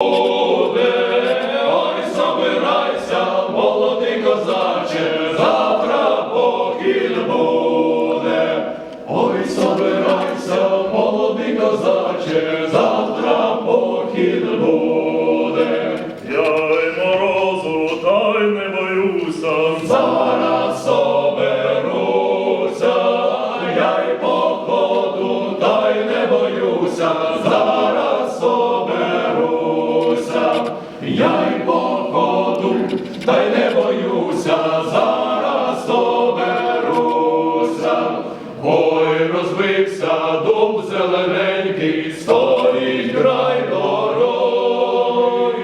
Ой, собирайся, молодий козаче, завтра похід. Ой, собирайся, молодий козаче, завтра похід буде. Я морозу, та й не боюся. Зараз соберуся, я й походу, та не боюся, я й походу, та й не боюся, зараз соберуся. Ой, розбився дуб зелененький, стоїть край дороги.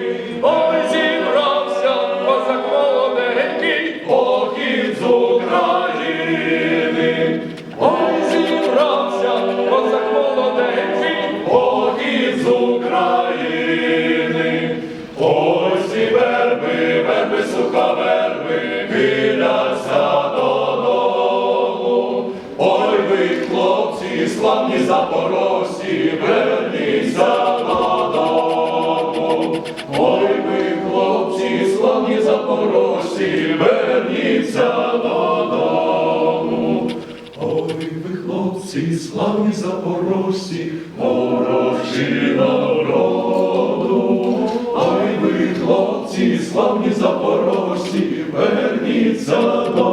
Ой, зібрався козак молоденький, похід з України. Хлопці, славні запорожці, верніться додому. Ой, ви, хлопці, славні запорожці, верніться додому. Ой, ви, хлопці, славні запорожці, ворожі народу. Ой, ви, хлопці, славні запорожці, верніться додому.